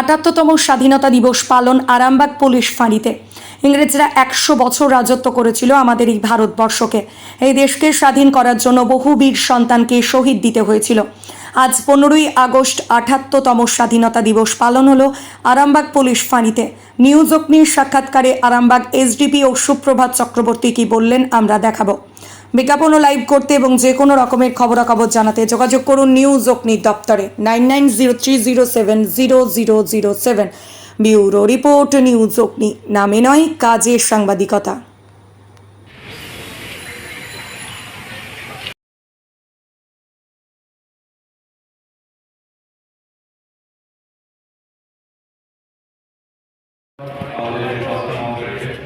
আটাত্তরতম স্বাধীনতা দিবস পালন আরামবাগ পুলিশ ফাঁড়িতে। ইংরেজরা একশো বছর রাজত্ব করেছিল আমাদের এই ভারতবর্ষকে। এই দেশকে স্বাধীন করার জন্য বহু বীর সন্তানকে শহীদ দিতে হয়েছিল। আজ পনেরোই আগস্ট আঠাত্তরতম স্বাধীনতা দিবস পালন হলো আরামবাগ পুলিশ ফাঁড়িতে। নিউজ অগ্নির সাক্ষাৎকারে আরামবাগ এসডিপি ও সুপ্রভাত চক্রবর্তী কি বললেন আমরা দেখাবো। বিজ্ঞাপন ও লাইভ করতে এবং যে কোনো রকমের খবরাখবর জানাতে যোগাযোগ করুন নিউজ অগ্নির দপ্তরে। Nine nine zero three zero seven zero zero zero seven. Bureau report news Agni. নামে নয় কাজের সাংবাদিকতা।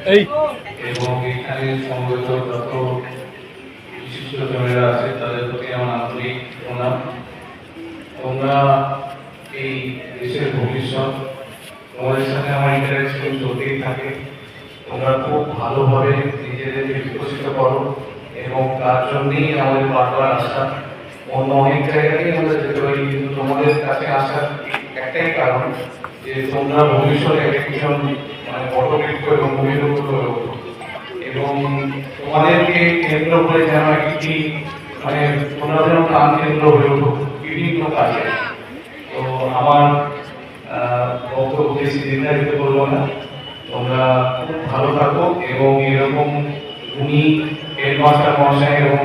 এই। এবং এখানে সমবেত যত বিশিষ্টজনেরা আছে, তাদের প্রতি আমার আন্তরিক প্রণাম। তোমরা এই দেশের ভবিষ্যৎ, তোমাদের সাথে আমার ইন্টারাকশন চলতেই থাকে। তোমরা খুব ভালোভাবে নিজেদেরকে বিকশিত করো এবং তার জন্যই আমাদের বারবার আসা। অন্য অনেক জায়গাতেই আমরা যেতে পারি, কিন্তু তোমাদের কাছে আসার একটাই কারণ যে তোমরা ভবিষ্যতে একজন মানে পটবৃক্ষ এবং এবং তোমাদেরকে কেন্দ্র করে যেন একটি মানে যেন প্রাণ কেন্দ্র হয়ে ওঠো বিভিন্ন কাজে। তো আমার বক্তব্য না। তোমরা খুব ভালো থাকো এবং এরকম উনি হেডমাস্টার মহাশয় এবং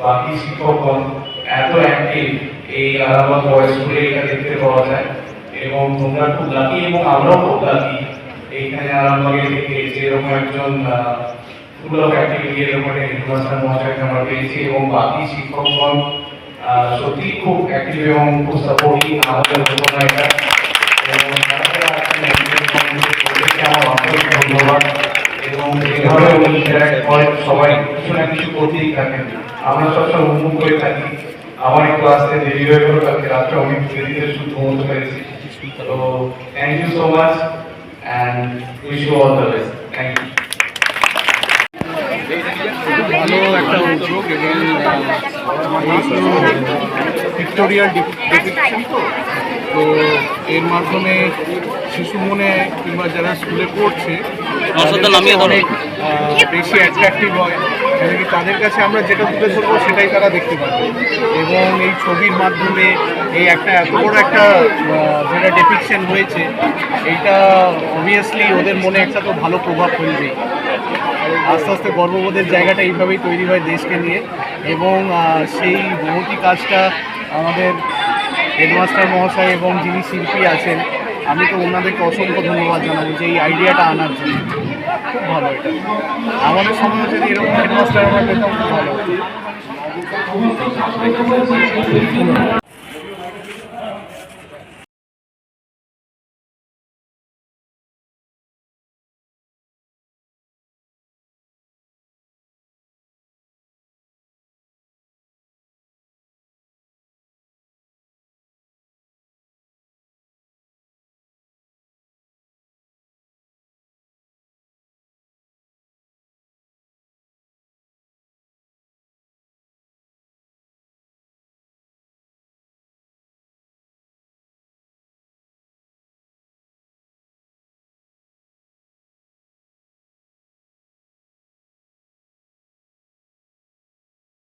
বাকি শিক্ষকগণ এত অ্যাক্টিভ এই আরামবাগ বয়স স্কুলে এটা দেখতে পাওয়া যায়। এবং তোমরা খুব লাকি এবং আমরাও খুব লাকি এইখানে আরামবাগে থেকে যে এরকম একজন ফুল অফ অ্যাক্টিভিটি এরকম একটা হেডমাস্টার মহাশয়কে আমরা পেয়েছি এবং বাকি শিক্ষকগণ সত্যি খুব অ্যাক্টিভ এবং খুব সাপোর্টিভ আমাদের ঘটনা ধন্যবাদ। এবং উনি সবাই কিছু না কিছু করতেই থাকেন। আমরা সবসময় উন্মুখ করে থাকি। আমার একটু আসতে দেরি হয়ে গেল, কালকে রাত্রে অনেক দেরিতে শুধু ঘুমোতে পেরেছি। তো thank you so much and wish you all the best. Thank you. ভালো একটা উদ্যোগ এবং ভিক্টোরিয়ার ডেপিকশন তো তো এর মাধ্যমে শিশু মনে কিংবা যারা স্কুলে পড়ছে অনেক বেশি অ্যাট্রাক্টিভ হয় কেন কি তাদের কাছে আমরা যেটা তুলে ধরবো সেটাই তারা দেখতে পাবে এবং এই ছবির মাধ্যমে এই একটা এত বড় একটা যেটা ডেপিকশন হয়েছে, এইটা অবভিয়াসলি ওদের মনে একটা তো ভালো প্রভাব ফেলবেই আস্তে আস্তে গর্ববোধের জায়গাটা এইভাবেই তৈরি হয় দেশকে নিয়ে। এবং সেই মহতি কাজটা আমাদের হেডমাস্টার মহাশয় এবং যিনি শিল্পী আছেন, আমি তো ওনাদেরকে অসংখ্য ধন্যবাদ জানাব যে এই আইডিয়াটা আনার জন্য। খুব ভালো এটা আমাদের সময় যদি এরকম হেডমাস্টার আমরা পেতাম খুব ভালো।